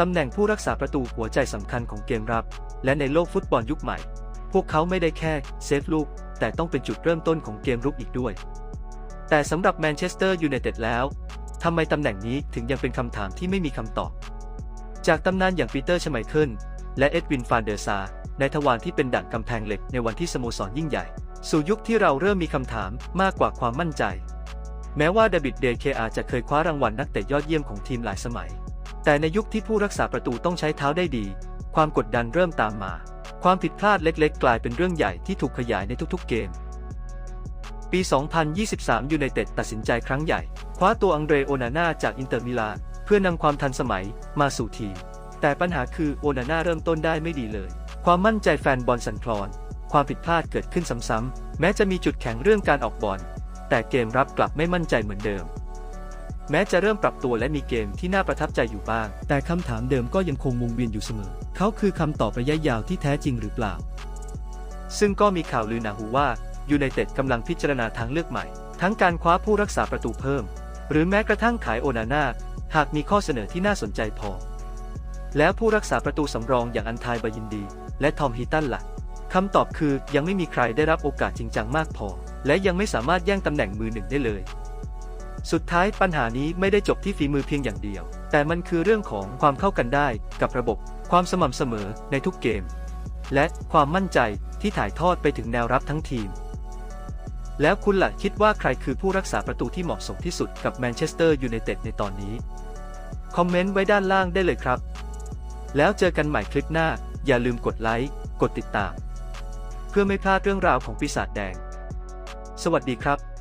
ตำแหน่งผู้รักษาประตูหัวใจสำคัญของเกมรับ และในโลกฟุตบอลยุคใหม่ พวกเขาไม่ได้แค่เซฟลูก แต่ต้องเป็นจุดเริ่มต้นของเกมรุกอีกด้วย แต่สำหรับแมนเชสเตอร์ยูไนเต็ดแล้วทำไมตำแหน่งนี้ถึงยังเป็นคำถามที่ไม่มีคำตอบ จากตำนานอย่างปีเตอร์ชไมเคิลและเอ็ดวินฟานเดอร์ซาในทวารที่เป็นด่านกำแพงเหล็กในวันที่สโมสรยิ่งใหญ่ สู่ยุคที่เราเริ่มมีคำถามมากกว่าความมั่นใจ แม้ว่าเดวิดเดเคอาจะเคยคว้ารางวัลนักเตะยอดเยี่ยมของทีมหลายสมัย แต่ในยุคที่ผู้รักษาประตูต้องใช้เท้าได้ดี ความกดดันเริ่มตามมา ความผิดพลาดเล็ก ๆ กลายเป็นเรื่องใหญ่ที่ถูกขยายในทุกๆเกม ปี 2023 ยูไนเต็ดตัดสินใจครั้งใหญ่ คว้าตัวอังเดรโอนาน่าจากอินเตอร์มิลานเพื่อนำความทันสมัยมาสู่ทีม แต่ปัญหาคือโอนาน่าเริ่มต้นได้ไม่ดีเลย ความมั่นใจแฟนบอลสั่นคลอน ความผิดพลาดเกิดขึ้นซ้ำๆ แม้จะมีจุดแข็งเรื่องการออกบอล แต่เกมรับกลับไม่มั่นใจเหมือนเดิม แม้จะเริ่มปรับตัวและมีเกมที่น่าประทับใจอยู่บ้าง แต่คำถามเดิมก็ยังคงวงเวียนอยู่เสมอ เขาคือคำตอบระยะยาวที่แท้จริงหรือเปล่า ซึ่งก็มีข่าวลือหนาหูว่ายูไนเต็ดกำลังพิจารณาทางเลือกใหม่ ทั้งการคว้าผู้รักษาประตูเพิ่ม หรือแม้กระทั่งขายโอนาน่าหากมีข้อเสนอที่น่าสนใจพอ แล้วผู้รักษาประตูสำรองอย่างอันทายบายินดี และทอมฮีตันล่ะคำตอบคือยังไม่มีใครได้รับโอกาสจริงจังมากพอ และยังไม่สามารถแย่งตำแหน่งมือหนึ่งได้เลย สุดท้ายปัญหานี้ไม่ได้จบที่ฝีมือเพียงอย่างเดียว แต่มันคือเรื่องของความเข้ากันได้กับระบบ ความสม่ำเสมอในทุกเกม และความมั่นใจที่ถ่ายทอดไปถึงแนวรับทั้งทีม แล้วคุณล่ะคิดว่าใครคือผู้รักษาประตูที่เหมาะสมที่สุดกับแมนเชสเตอร์ยูไนเต็ดในตอนนี้ คอมเมนต์ไว้ด้านล่างได้เลยครับ แล้วเจอกันใหม่คลิปหน้า อย่าลืมกดไลค์กดติดตาม เพื่อไม่พลาดเรื่องราวของปีศาจแดง สวัสดีครับ